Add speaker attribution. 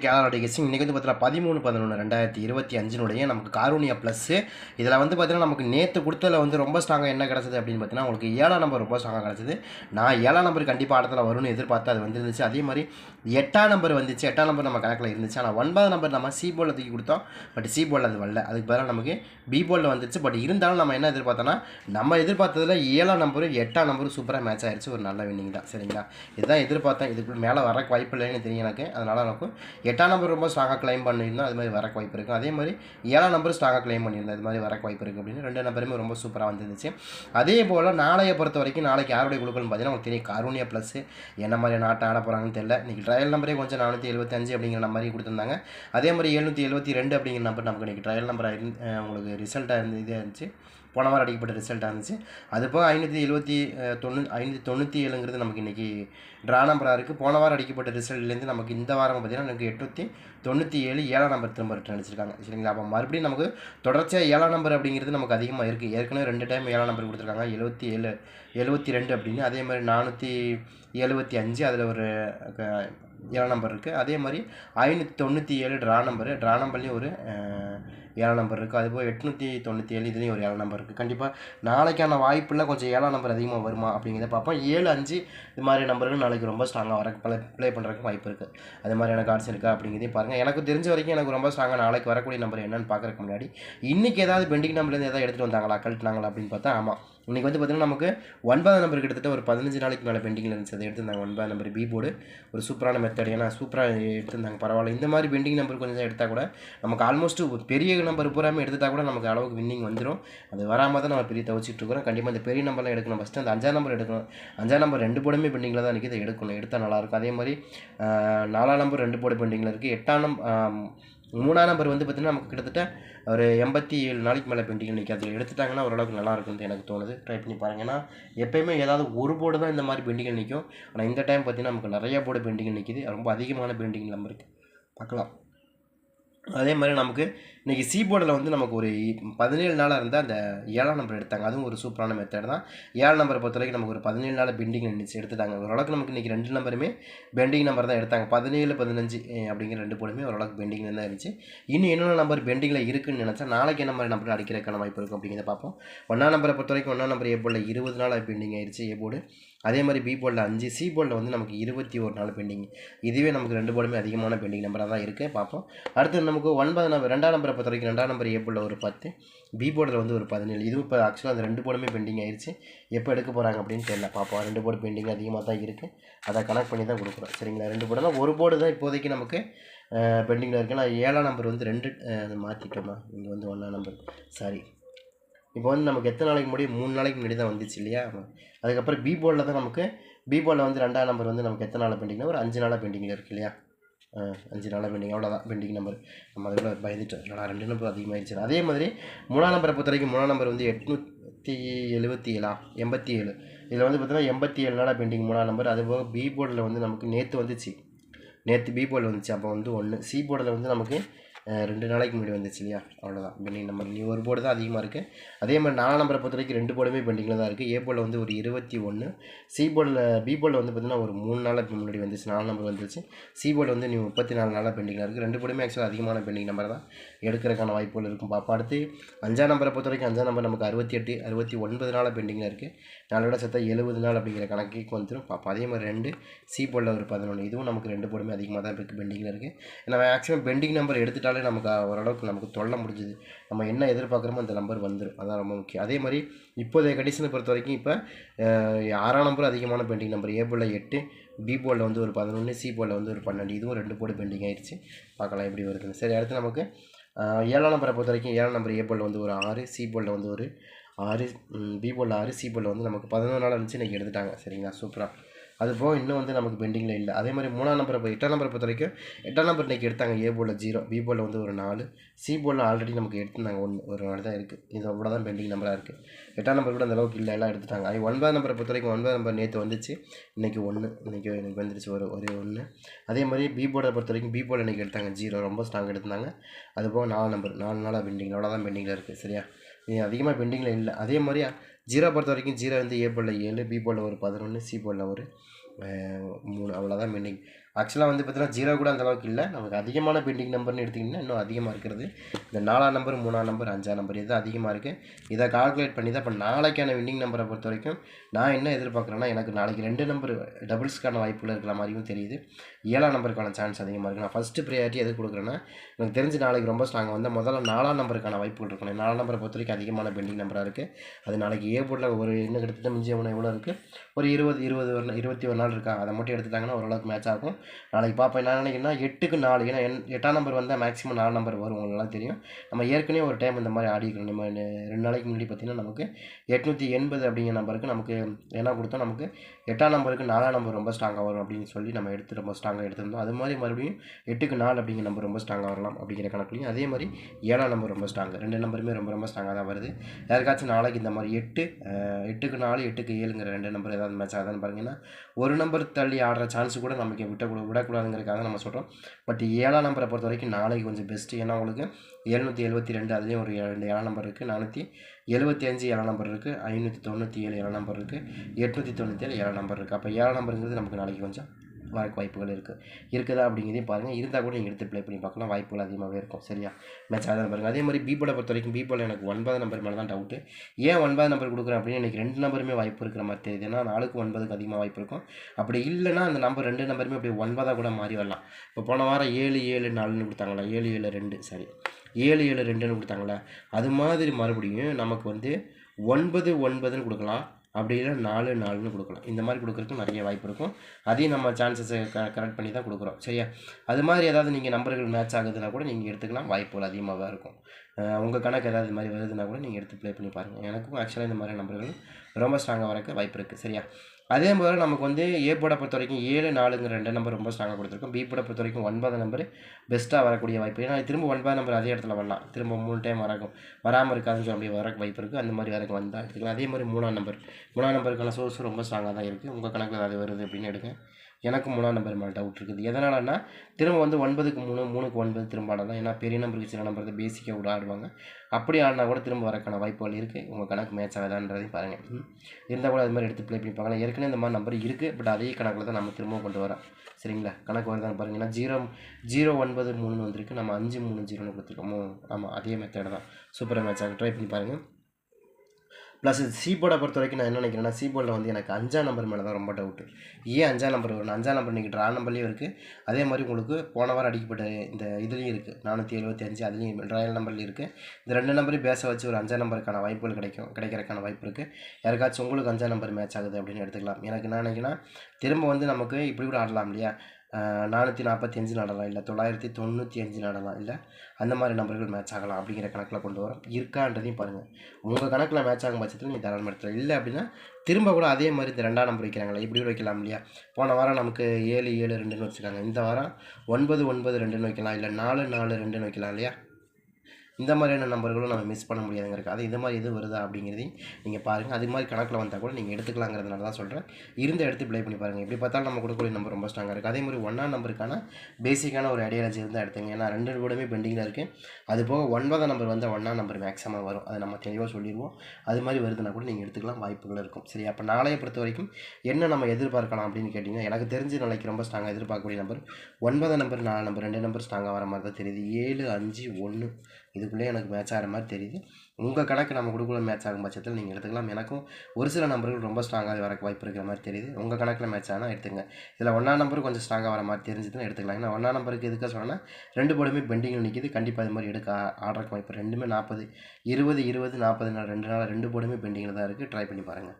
Speaker 1: கேலரோட guessing இன்றைக்கி வந்து பார்த்தீங்கன்னா பதிமூணு பதினொன்று ரெண்டாயிரத்தி இருபத்தி அஞ்சினுடைய நமக்கு காரூனியா ப்ளஸ்ஸு இதில் வந்து பார்த்தீங்கன்னா நமக்கு நேற்று கொடுத்ததில் வந்து ரொம்ப ஸ்ட்ராங்காக என்ன கிடச்சது அப்படின்னு பார்த்தீங்கன்னா உங்களுக்கு ஏழாம் நம்பர் ரொம்ப ஸ்ட்ராங்காக கிடச்சிது. நான் ஏழாம் நம்பர் கண்டிப்பாக இடத்துல வரும்னு எதிர்பார்த்து அது வந்துருந்துச்சு. அதே மாதிரி எட்டாம் நம்பர் வந்துச்சு. எட்டாம் நம்பர் நம்ம கணக்கில் இருந்துச்சு. ஆனால் ஒன்பதாம் நம்பர் நம்ம சி போலில் தூக்கி கொடுத்தோம். பட் சி போர்டில் அது வரல. அதுக்கு பதிலாக நமக்கு பி போலில் வந்துச்சு. பட் இருந்தாலும் நம்ம என்ன எதிர்பார்த்தோன்னா நம்ம எதிர்பார்த்ததில் ஏழாம் நம்பரும் எட்டாம் நம்பரும் சூப்பராக மேட்ச் ஆயிடுச்சு ஒரு நல்ல வின்னிங் தான். சரிங்களா? இதுதான் எதிர்பார்த்தேன். இதுக்கு மேலே வரக்கு வாய்ப்பு இல்லைன்னு தெரியும் எனக்கு. அதனால் எனக்கு எட்டாம் நம்பர் ரொம்ப ஸ்ட்ராங்காக க்ளைம் பண்ணியிருந்தால் அது மாதிரி வரக்கு வாய்ப்பு இருக்குது அதே மாதிரி ஏழாம் நம்பர் ஸ்ட்ராங்காக க்ளைம் பண்ணியிருந்தேன் அது மாதிரி வரக்கு வாய்ப்பு இருக்குது அப்படின்னு ரெண்டு நம்பருமே ரொம்ப சூப்பராக வந்துருந்துச்சு. அதே போல் நாளையை பொறுத்த வரைக்கும் நாளைக்கு யாருடைய குழுக்கள்னு பார்த்தீங்கன்னா உங்களுக்கு தெரியும் கருணியா ப்ளஸ் என்ன மாதிரி நாட்டை ஆட போகிறாங்கன்னு தெரியல. இன்றைக்கி ட்ரையல் நம்பரே கொஞ்சம் நானூற்றி எழுபத்தஞ்சு அப்படிங்கிற மாதிரி கொடுத்துருந்தாங்க. அதே மாதிரி எழுநூற்றி எழுபத்தி ரெண்டு அப்படிங்கிற நம்பர் நமக்கு இன்றைக்கி ட்ரையல் நம்பராக இருந்து உங்களுக்கு ரிசல்ட்டாக இருந்து இதாக இருந்துச்சு போன வாரம் அடிக்கப்பட்ட ரிசல்ட்டாக இருந்துச்சு. அது போக ஐநூற்றி எழுபத்தி தொண்ணூ ஐநூற்றி தொண்ணூற்றி ஏழுங்கிறது நமக்கு இன்றைக்கி ட்ரா நம்பராக இருக்குது போன வாரம் அடிக்கப்பட்ட ரிசல்ட்லேருந்து நமக்கு இந்த வாரம் பார்த்தீங்கன்னா எனக்கு எட்நூற்றி தொண்ணூற்றி ஏழு ஏழாம் நம்பர் திரும்ப ரிட்டர்ன் அடிச்சிருக்காங்க. சரிங்களா? அப்போ மறுபடியும் நமக்கு தொடர்ச்சியாக ஏழாம் நம்பர் அப்படிங்கிறது நமக்கு அதிகமாக இருக்குது ஏற்கனவே ரெண்டு டைம் ஏழாம் நம்பர் கொடுத்துருக்காங்க. எழுபத்தி ஏழு எழுபத்தி ரெண்டு அப்படின்னு. அதே மாதிரி நானூற்றி எழுபத்தி அஞ்சு அதில் ஒரு க- ஏழாம் நம்பர் இருக்குது அதே மாதிரி ஐநூற்றி தொண்ணூற்றி ஏழு ட்ரா நம்பரு ட்ரா நம்பர்லேயும் ஒரு ஏழாம் நம்பர் இருக்குது அதுபோல் எட்நூற்றி தொண்ணூற்றி ஏழு இதுலேயும் ஒரு ஏழாம் நம்பர் இருக்குது கண்டிப்பாக நாளைக்கான வாய்ப்புலாம் கொஞ்சம் ஏழாம் நம்பர் அதிகமாக வருமா அப்படிங்கிறத பார்ப்போம். ஏழு அஞ்சு இது மாதிரி நம்பர்கள் நாளைக்கு ரொம்ப ஸ்ட்ராங்காக வர ப்ளே ப்ளே பண்ணுறதுக்கு வாய்ப்பு இருக்குது அது மாதிரியான கார்ட்ஸ் இருக்கா அப்படிங்கிறதையும் பாருங்கள் எனக்கு தெரிஞ்ச வரைக்கும் எனக்கு ரொம்ப ஸ்ட்ராங்காக நாளைக்கு வரக்கூடிய நம்பர் என்னென்னு பார்க்குறதுக்கு முன்னாடி இன்றைக்கி ஏதாவது பெண்டிங் நம்பர்லேருந்து எதாவது எடுத்துகிட்டு வந்தாங்களா? கழட்டினாங்களா அப்படின்னு பார்த்தா ஆமாம் இன்றைக்கி வந்து பார்த்திங்கன்னா நமக்கு ஒன்பதாம் நம்பர் கிட்டத்தட்ட ஒரு பதினஞ்சு நாளைக்கு மேலே பெண்டிங்கில் இருந்துச்சு. அதை எடுத்திருந்தாங்க ஒன்பதாம் நம்பர் பி போர்டு ஒரு சூப்பரான மெத்தட் ஏன்னா சூப்பராக எடுத்திருந்தாங்க. பரவாயில்ல. இந்த மாதிரி பெண்டிங் நம்பர் கொஞ்சம் எடுத்தால் கூட நமக்கு ஆல்மோஸ்ட் பெரிய நம்பர் பூராமல் எடுத்துட்டா கூட நமக்கு அளவுக்கு வின்னிங் வந்துடும் அது வராமல் தான் நம்ம பெரிய தவிச்சிட்டு இருக்கிறோம். கண்டிப்பாக இந்த பெரிய நம்பர்லாம் எடுக்கணும். ஃபஸ்ட்டு அந்த அஞ்சாம் நம்பர் எடுக்கணும். அஞ்சாம் நம்பர் ரெண்டு போடுமே பெண்டிங்கில் தான் நிற்கிது எடுக்கணும். எடுத்தால் நல்லாயிருக்கும் அதே மாதிரி நாலாம் நம்பர் ரெண்டு போர்டு பெண்டிங்கில் இருக்குது எட்டாம் நம் மூணாம் நம்பர் வந்து பார்த்திங்கன்னா நமக்கு கிட்டத்தட்ட ஒரு எண்பத்தி ஏழு நாளைக்கு மேலே பெயிண்டிங் நிற்கும் அதில் எடுத்துட்டாங்கன்னா ஓரளவுக்கு நல்லா இருக்கும்னு எனக்கு தோணுது. ட்ரை பண்ணி பாருங்கள் ஏன்னா எப்போயுமே ஏதாவது ஒரு போர்டு தான் இந்த மாதிரி பெண்டிங்கில் நிற்கும் ஆனால் இந்த டைம் பார்த்தீங்கன்னா நமக்கு நிறைய போர்டு பெயிண்டிங் நிற்கிது ரொம்ப அதிகமான பெண்டிங் நம்பர் இருக்குது பார்க்கலாம். அதே மாதிரி நமக்கு இன்றைக்கி சீபோர்டில் வந்து நமக்கு ஒரு பதினேழு நாளாக இருந்தால் அந்த ஏழாம் நம்பர் எடுத்தாங்க. அதுவும் ஒரு சூப்பரான மெத்தட் தான். ஏழாம் நம்பரை பொறுத்த வரைக்கும் நமக்கு ஒரு பதினேழு நாள் பெண்டிங் நின்றுச்சு எடுத்துட்டாங்க. ஓரளவுக்கு நமக்கு இன்றைக்கி ரெண்டு நம்பருமே பெண்டிங் நம்பர் தான் எடுத்தாங்க. பதினேழு பதினஞ்சு அப்படிங்கிற ரெண்டு போலுமே ஓரளவுக்கு பெண்டிங்கில் தான் இருந்துச்சு. இன்னும் என்னென்ன நம்பர் பெண்டிங்கில் இருக்குன்னு நினச்சா நாளைக்கு என்ன மாதிரி நம்பர் அடிக்கிறதுக்கான வாய்ப்பு இருக்கும் அப்படிங்கிறத பார்ப்போம். ஒன்றாம் நம்பரை பொறுத்த வரைக்கும் ஒன்றாம் நம்பர் ஏ போர்டில் இருபது நாள் பெண்டிங் ஆயிடுச்சு ஏ போர்டு அதே மாதிரி பி போர்டில் அஞ்சு சி போர்டில் வந்து நமக்கு இருபத்தி ஒரு நாள் பெண்டிங் இதுவே நமக்கு ரெண்டு போர்டுமே அதிகமான பெண்டிங் நம்பராக தான் இருக்குது பார்ப்போம். அடுத்து நமக்கு ஒன்பது நம்பர் ரெண்டாம் நம்பரை பொறுத்த வரைக்கும் ரெண்டாம் நம்பர் ஏ போர்டில் ஒரு பத்து பி போர்டில் வந்து ஒரு பதினேழு. இதுவும் இப்போ ஆக்சுவலாக அந்த ரெண்டு போர்டுமே பெண்டிங் ஆயிடுச்சு எப்போ எடுக்க போகிறாங்க அப்படின்னு தெரியல. பார்ப்போம் ரெண்டு போர்டு பெண்டிங் அதிகமாக தான் இருக்குது அதை கனெக்ட் பண்ணி தான் கொடுக்குறோம். சரிங்களா? ரெண்டு போர்டுனா ஒரு போர்டு தான் இப்போதைக்கு நமக்கு பெண்டிங்கில் இருக்குது நான் ஏழாம் நம்பர் வந்து ரெண்டு மாற்றிட்டோமா இங்கே வந்து ஒன்றாம் நம்பர். சாரி. இப்போ வந்து நமக்கு எத்தனை நாளைக்கு முன்னாடி மூணு நாளைக்கு முன்னாடி தான் வந்துச்சு இல்லையா? அதுக்கப்புறம் பி போர்டில் தான் நமக்கு பி போர்டில் வந்து ரெண்டாம் நம்பர் வந்து நமக்கு எத்தனை நாள் பெண்டிங்னா ஒரு அஞ்சு நாளாக பெண்டிங்கில் இருக்கு இல்லையா? அஞ்சு நாளாக பெண்டிங் அவ்வளோதான் பெண்டிங் நம்பர் நம்ம அதுக்குள்ள பயந்துட்டோம். என்னடா ரெண்டு நம்பர் அதிகமாகிடுச்சு அதே மாதிரி மூணாம் நம்பரை பொறுத்த வரைக்கும் மூணாம் நம்பர் வந்து எட்நூற்றி எழுபத்தி ஏழா? எண்பத்தி ஏழு. இதில் வந்து பார்த்தீங்கன்னா எண்பத்தி ஏழு நாளாக பெண்டிங் மூணாம் நம்பர் அதுபோக பி போர்டில் வந்து நமக்கு நேற்று வந்துச்சு. நேற்று பி போர்டில் வந்துச்சு. அப்போ வந்து ஒன்று சி போர்டில் வந்து நமக்கு ரெண்டு நாளைக்கு முன்னாடி வந்துச்சு இல்லையா? அவ்வளோதான் பெண்டிங் நம்பர் நீ ஒரு போர்டு தான் அதிகமாக இருக்குது அதே மாதிரி நாலாம் நம்பரை பொறுத்த வரைக்கும் ரெண்டு போர்டுமே பெண்டிங்கில் தான் இருக்குது ஏ போர்டில் வந்து ஒரு இருபத்தி ஒன்று சி போர்டில் பி போர்டில் வந்து பார்த்திங்கன்னா ஒரு மூணு நாளாக முன்னாடி வந்துச்சு நாலு நம்பர் வந்துச்சு சி போர்டில் வந்து நீ முப்பத்தி நாலு நாளாக பெண்டிங்கில் இருக்குது ரெண்டு போர்டுமே ஆக்சுவலாக அதிகமான பெண்டிங் நம்பர் தான் எடுக்கிறதுக்கான வாய்ப்புகள் இருக்கும். பாப்பா அடுத்து அஞ்சாம் நம்பரை பொறுத்த வரைக்கும் அஞ்சாம் நம்பர் நமக்கு அறுபத்தி எட்டு அறுபத்தி ஒன்பது நாளாக பெண்டிங்கில் இருக்குது நாலு விட சேர்த்தா எழுபது நாள் அப்படிங்கிற கணக்குக்கு வந்துடும் பாப்பா அதே மாதிரி ரெண்டு சி போர்டில் ஒரு பதினொன்று இதுவும் நமக்கு ரெண்டு போர்டுமே அதிகமாக தான் இருக்குது பெண்டிங்கில் இருக்குது ஏன்னா மேக்ஸிமம் பெண்டிங் நம்பர் எடுத்துட்டால் நமக்கு ஓரளவுக்கு நமக்கு தொல்ல முடிஞ்சுது. நம்ம என்ன எதிர்பார்க்குறோமோ அந்த நம்பர் வந்துடும் அதான் ரொம்ப முக்கியம். அதே மாதிரி இப்போதைய கண்டிஷனை பொறுத்த வரைக்கும் இப்போ ஆறாம் நம்பர் அதிகமான பெண்டிங் நம்பர் ஏ எட்டு பி போலில் வந்து ஒரு பதினொன்று சி போலில் வந்து ஒரு பன்னெண்டு. இதுவும் ரெண்டு போர்டு பெண்டிங் ஆயிடுச்சு. பார்க்கலாம் எப்படி வருதுன்னு. சரி அடுத்து நமக்கு ஏழாம் நம்பரை பொறுத்த வரைக்கும் ஏழாம் நம்பர் ஏ வந்து ஒரு ஆறு சி போலில் வந்து ஒரு ஆறு பி போலில் ஆறு சி போலில் வந்து நமக்கு பதினொன்று நாள் இருந்துச்சு. இன்றைக்கி எடுத்துட்டாங்க. சரிங்களா? சூப்பராக அது போக இன்னும் வந்து நமக்கு பெண்டிங்கில் இல்லை. அதே மாதிரி மூணாம் நம்பரை இப்போ எட்டாம் நம்பரை பொறுத்த வரைக்கும் எட்டாம் நம்பர் இன்றைக்கி எடுத்தாங்க. ஏ போலில் ஜீரோ பி போலில் வந்து ஒரு நாலு சி போலில் ஆல்ரெடி நமக்கு எடுத்திருந்தாங்க. ஒன்று ஒரு நாள் தான் இருக்குது இது அவ்வளோ தான் பெண்டிங் நம்பராக இருக்குது எட்டாம் நம்பர் கூட அந்த அளவுக்கு இல்லை. எல்லாம் எடுத்துட்டாங்க. அது ஒன்பதாம் நம்பரை பொறுத்த வரைக்கும் ஒன்பதாம் நம்பர் நேற்று வந்துச்சு. இன்றைக்கி ஒன்று இன்றைக்கி இன்றைக்கி வந்துருச்சு. ஒரு ஒரே ஒன்று அதே மாதிரி பி போர்டை பொறுத்த வரைக்கும் பி போர்டில் இன்றைக்கி எடுத்தாங்க. ஜீரோ ரொம்ப ஸ்ட்ராங் எடுத்தாங்க அது போக நாலு நம்பர் நாலு நாளாக பெண்டிங் அவ்வளோ தான் பெண்டிங்கில் இருக்குது சரியா? அதிகமாக பெண்டிங்கில் இல்லை. அதே மாதிரி ஜீரோ பொறுத்த வரைக்கும் ஜீரோ வந்து ஏ போலில் ஏழு பி போலில் ஒரு பதினொன்று சி போலில் ஒரு மூணு. அவ்வளோதான் பெண்டிங். ஆக்சுவலாக வந்து பார்த்தீங்கன்னா ஜீரோ கூட அந்த அளவுக்கு இல்லை. நமக்கு அதிகமான பெண்டிங் நம்பர்னு எடுத்திங்கன்னா இன்னும் அதிகமாக இருக்கிறது. இந்த நாலாம் நம்பர் மூணாம் நம்பர் அஞ்சாம் நம்பர் இது அதிகமாக இருக்குது இதை கால்குலேட் பண்ணி தான் இப்போ நாளைக்கான வின்னிங் நம்பரை பொறுத்த வரைக்கும் நான் என்ன எதிர்பார்க்குறேன்னா எனக்கு நாளைக்கு ரெண்டு நம்பர் டபுள்ஸ்க்கான வாய்ப்புகள் இருக்கிற மாதிரியும் தெரியுது. ஏழாம் நம்பருக்கான சான்ஸ் அதிகமாக இருக்குது நான் ஃபஸ்ட்டு ப்ரையாரிட்டி எது கொடுக்குறேன்னா எனக்கு தெரிஞ்சு நாளைக்கு ரொம்ப ஸ்ட்ராங் வந்து முதல்ல நாலாம் நம்பருக்கான வாய்ப்புகள் இருக்கணும். நாலாம் நம்பரை பொறுத்த வரைக்கும் அதிகமான பெண்டிங் நம்பராக இருக்குது அது நாளைக்கு ஏ போர்டில் ஒரு இன்னும் கிட்டத்தட்ட மிஞ்சி எவ்வளோ எவ்வளோ இருக்குது ஒரு இருபது இருபது ஒரு இருபத்தி ஒரு நாள் இருக்கா? அதை மட்டும் எடுத்துட்டாங்கன்னா ஓரளவுக்கு மேட்ச் ஆகும். நாளைக்கு பார்ப்பேன் என்ன நினைக்கிறேன்னா எட்டுக்கு நாலு. ஏன்னா எண் எட்டாம் நம்பர் வந்தால் மேக்ஸிமம் நாலு நம்பர் வரும். உங்களுக்கு தெரியும். நம்ம ஏற்கனவே ஒரு டைம் இந்த மாதிரி ஆடிக்கிறோம் நம்ம ரெண்டு நாளைக்கு முன்னாடி பார்த்தீங்கன்னா நமக்கு எட்நூற்றி எண்பது அப்படிங்கிற நம்பருக்கு நமக்கு என்ன கொடுத்தோம். நமக்கு எட்டாம் நம்பருக்கு நாலாம் நம்பர் ரொம்ப ஸ்ட்ராங்காக வரும் அப்படின்னு சொல்லி நம்ம எடுத்து ரொம்ப ஸ்ட்ராங்காக எடுத்திருந்தோம். அது மாதிரி மறுபடியும் எட்டுக்கு நாலு அப்படிங்கிற நம்பர் ரொம்ப ஸ்ட்ராங்காக வரலாம் அப்படிங்கிற கணக்குலையும் அதே மாதிரி ஏழாம் நம்பர் ரொம்ப ஸ்ட்ராங் ரெண்டு நம்பருமே ரொம்ப ரொம்ப ஸ்ட்ராங்காக தான் வருது. யாருக்காச்சும் நாளைக்கு இந்த மாதிரி எட்டு எட்டுக்கு நாலு எட்டுக்கு ஏழுங்கிற ரெண்டு நம்பர் ஏதாவது மேட்ச் ஆகுதுன்னு பாருங்கன்னா ஒரு நம்பர் தள்ளி ஆடுற சான்ஸ் கூட நமக்கு விட்டக்கூட விடக்கூடாதுங்கிறக்காக நம்ம சொல்கிறோம் பட் ஏழாம் நம்பரை பொறுத்த வரைக்கும் நாளைக்கு கொஞ்சம் பெஸ்ட்டு ஏன்னா உங்களுக்கு எழுநூற்றி எழுபத்தி ரெண்டு அதுலேயும் ஒரு ரெண்டு ஏழாம் நம்பர் இருக்குது நானூற்றி எழுபத்தி அஞ்சு ஏழாம் நம்பர் இருக்குது ஐநூற்றி தொண்ணூற்றி ஏழு ஏழாம் நம்பர் இருக்குது எட்நூற்றி தொண்ணூற்றி ஏழு ஏழாம் நம்பர் இருக்குது அப்போ ஏழாம் நம்பருங்கிறது நமக்கு நாளைக்கு கொஞ்சம் வரக்கு வாய்ப்புகள் இருக்குது இருக்குதா அப்படிங்கிறதையும் பாருங்கள் இருந்தால் கூட நீங்கள் எடுத்து ப்ளே பண்ணி பார்க்கலாம். வாய்ப்புகள் அதிகமாகவே இருக்கும். சரியா? மேட்ச் அதான் பாருங்கள் அதே மாதிரி பீபோலை பொறுத்த வரைக்கும் பி எனக்கு ஒன்பது நம்பர் மேலே தான் டவுட்டு ஏன் ஒன்பது நம்பர் கொடுக்குறேன் அப்படின்னு எனக்கு ரெண்டு நம்பருமே வாய்ப்பு இருக்கிற மாதிரி தெரியுது. ஏன்னா நாலுக்கு ஒன்பதுக்கு அதிகமாக வாய்ப்பு இருக்கும். அப்படி இல்லைன்னா அந்த நம்பர் ரெண்டு நம்பருமே அப்படியே ஒன்பதாக கூட மாறி வரலாம். இப்போ போன வாரம் ஏழு ஏழு நாலுன்னு கொடுத்தாங்களா ஏழு ஏழு ரெண்டு. சரி. ஏழு ஏழு ரெண்டுன்னு கொடுத்தாங்களா அது மாதிரி மறுபடியும் நமக்கு வந்து ஒன்பது ஒன்பதுன்னு கொடுக்கலாம். அப்படி இல்லை நாலு நாலுன்னு கொடுக்கலாம். இந்த மாதிரி கொடுக்குறதுக்கு நிறைய வாய்ப்பு இருக்கும். அதையும் நம்ம சான்சஸை க கரெக்ட் பண்ணி தான் கொடுக்குறோம். சரியா? அது மாதிரி ஏதாவது நீங்கள் நம்பர்கள் மேட்ச் ஆகுதுன்னா கூட நீங்கள் எடுத்துக்கலாம். வாய்ப்புகள் அதிகமாக இருக்கும். உங்கள் கணக்கு ஏதாவது இது மாதிரி வருதுன்னா கூட நீங்கள் எடுத்து ப்ளே பண்ணி பாருங்கள் எனக்கும் ஆக்சுவலாக இந்த மாதிரி நம்பர்கள் ரொம்ப ஸ்ட்ராங்காக வரக்கு வாய்ப்பு இருக்குது சரியா? அதே போல் நமக்கு வந்து ஏ போட பொறுத்த வரைக்கும் ஏழு நாலுங்கிற ரெண்டு நம்பர் ரொம்ப ஸ்ட்ராங்காக கொடுத்துருக்கோம். பி போட பொறுத்த வரைக்கும் ஒன்பது நம்பர் பெஸ்ட்டாக வரக்கூடிய வாய்ப்பு. ஏன்னா திரும்ப ஒன்பது நம்பர் அதே இடத்துல வரலாம். திரும்ப மூணு டைம் வரக்கும் வராமல் இருக்காதுன்னு சொல்லி அப்படியே வாய்ப்பு இருக்குது அந்த மாதிரி வரக்கு வந்தால் எடுத்துக்கலாம். அதே மாதிரி மூணாம் நம்பர் மூணாம் நம்பருக்கான சோர்ஸ் ரொம்ப ஸ்ட்ராங்காக தான் இருக்குது உங்கள் கணக்கில் அது வருது அப்படின்னு எடுங்க. எனக்கு மூணாம் நம்பர் மேலே டவுட் இருக்குது. எதனாலன்னா திரும்ப வந்து ஒன்பதுக்கு மூணு மூணுக்கு ஒன்பது திரும்ப ஆடலாம் ஏன்னா பெரிய நம்பருக்கு சின்ன நம்பர் பேசிக்காக விட ஆடுவாங்க. அப்படி ஆடினா கூட திரும்ப வரக்கான வாய்ப்புகள் இருக்குது உங்கள் கணக்கு மேட்ச் ஆகுதான்றதையும் பாருங்கள் இருந்தால் கூட அது மாதிரி எடுத்து ப்ளே பண்ணி பார்க்கலாம். ஏற்கனவே இந்த மாதிரி நம்பர் இருக்குது பட் அதே கணக்கில் தான் நம்ம திரும்பவும் கொண்டு வரோம். சரிங்களா? கணக்கு வருதான்னு பாருங்க. ஏன்னா ஜீரோ ஜீரோ ஒன்பது மூணுன்னு வந்திருக்கு. நம்ம அஞ்சு மூணு ஜீரோன்னு கொடுத்துருக்கோமோ? ஆமாம் அதே மெத்தட் தான். சூப்பராக மேட்ச் ஆக. ட்ரை பண்ணி பாருங்கள் ப்ளஸ் சி போர்டை பொறுத்த வரைக்கும் நான் என்ன நினைக்கிறேன்னா சி போர்டில் வந்து எனக்கு அஞ்சாம் நம்பர் மேலே தான் ரொம்ப டவுட்டு ஏன் அஞ்சாம் நம்பர் வரும். அஞ்சாம் நம்பர் நீங்கள் ட்ரா நம்பர்லேயும் இருக்குது அதே மாதிரி உங்களுக்கு போன வாரம் அடிக்கப்பட்ட இந்த இதுலேயும் இருக்குது நானூற்றி எழுபத்தி அஞ்சு அதுலேயும் ட்ராயல் நம்பர்லேயும் இருக்குது இந்த ரெண்டு நம்பரையும் பேச வச்சு ஒரு அஞ்சாம் நம்பருக்கான வாய்ப்புகள் கிடைக்கும் கிடைக்கிறதுக்கான வாய்ப்பு இருக்குது யாருக்காச்சும் உங்களுக்கு அஞ்சாம் நம்பர் மேட்ச் ஆகுது அப்படின்னு எடுத்துக்கலாம். எனக்கு என்ன நினைக்கிறேன்னா திரும்ப வந்து நமக்கு இப்படி கூட ஆடலாம் இல்லையா? நானூற்றி நாற்பத்தி அஞ்சு நடலாம் இல்லை தொள்ளாயிரத்தி தொண்ணூற்றி அஞ்சு நடலாம் இல்லை அந்த மாதிரி நம்பர்கள் மேட்ச் ஆகலாம் அப்படிங்கிற கணக்கில் கொண்டு வரோம். இருக்கான்றதையும் பாருங்கள் உங்கள் கணக்கில் மேட்ச் ஆகும் பட்சத்தில் நீங்கள் தாராளமாக எடுத்துக்கலாம். இல்லை அப்படின்னா திரும்ப கூட அதே மாதிரி இந்த ரெண்டாம் நம்பர் வைக்கிறாங்களே இப்படி வைக்கலாம் இல்லையா? போன வாரம் நமக்கு ஏழு ஏழு ரெண்டுன்னு வச்சுருக்காங்க. இந்த வாரம் ஒன்பது ஒன்பது ரெண்டுன்னு வைக்கலாம் இல்லை நாலு நாலு ரெண்டுன்னு வைக்கலாம் இல்லையா? இந்த மாதிரியான நம்பர்களும் நம்ம மிஸ் பண்ண முடியாதுங்கிறது அது இது மாதிரி எது வருதா அப்படிங்கிறதையும் நீங்கள் பாருங்கள் அது மாதிரி கணக்கில் வந்தால் கூட நீங்கள் எடுத்துக்கலாங்கிறதுனால தான் சொல்கிறேன் இருந்த எடுத்து ப்ளே பண்ணி பாருங்கள் எப்படி பார்த்தாலும் நம்ம கொடுக்கக்கூடிய நம்பர் ரொம்ப ஸ்ட்ராங்காக இருக்குது அதே மாதிரி ஒன்றாம் நம்பருக்கான பேசிக்கான ஒரு ஐடியாலஜி இருந்தால் எடுத்துங்க. ஏன்னா ரெண்டு கூடமே பெண்டிங்கில் இருக்குது அது போக ஒன்பதாம் நம்பர் வந்து ஒன்றாம் நம்பர் மேக்ஸிமம் வரும். அதை நம்ம தெளிவாக சொல்லிடுவோம். அது மாதிரி வருதுன்னா கூட நீங்கள் எடுத்துக்கலாம். வாய்ப்புகள் இருக்கும். சரி அப்போ நாளைய பொறுத்த வரைக்கும் என்ன நம்ம எதிர்பார்க்கலாம் அப்படின்னு கேட்டிங்கன்னா எனக்கு தெரிஞ்சு நாளைக்கு ரொம்ப ஸ்ட்ராங்காக எதிர்பார்க்கக்கூடிய நம்பர் ஒன்பதாம் நம்பர் நாலு நம்பர் ரெண்டு நம்பர் ஸ்ட்ராங்காக வர மாதிரி தான் தெரியுது. ஏழு அஞ்சு ஒன்று இதுக்குள்ளேயே எனக்கு மேட்ச் ஆகிற மாதிரி தெரியுது. உங்கள் கணக்கு நம்ம கொடுக்குற மேட்ச் ஆகும் பட்சத்தில் நீங்கள் எடுத்துக்கலாம். எனக்கும் ஒரு சில நம்பர்கள் ரொம்ப ஸ்ட்ராங்காக வர வாய்ப்பு இருக்கிற மாதிரி தெரியுது. உங்கள் கணக்கில் மேட்ச் ஆனால் எடுத்துங்க இதில் ஒன்றா நம்பர் கொஞ்சம் ஸ்ட்ராங்காக வர மாதிரி தெரிஞ்சதுன்னா எடுத்துக்கலாம். ஏன்னா ஒன்றா நம்பருக்கு எதுக்காக சொன்னேன்னா ரெண்டு போடுமே பெண்டிங்கில் நிற்கிது கண்டிப்பாக அது மாதிரி எடுக்க ஆர்டருக்கு வாய்ப்பு. ரெண்டுமே நாற்பது இருபது இருபது நாற்பது நாள் ரெண்டு நாள் ரெண்டு போடுமே பெண்டிங்கில் தான் இருக்குது ட்ரை பண்ணி பாருங்கள்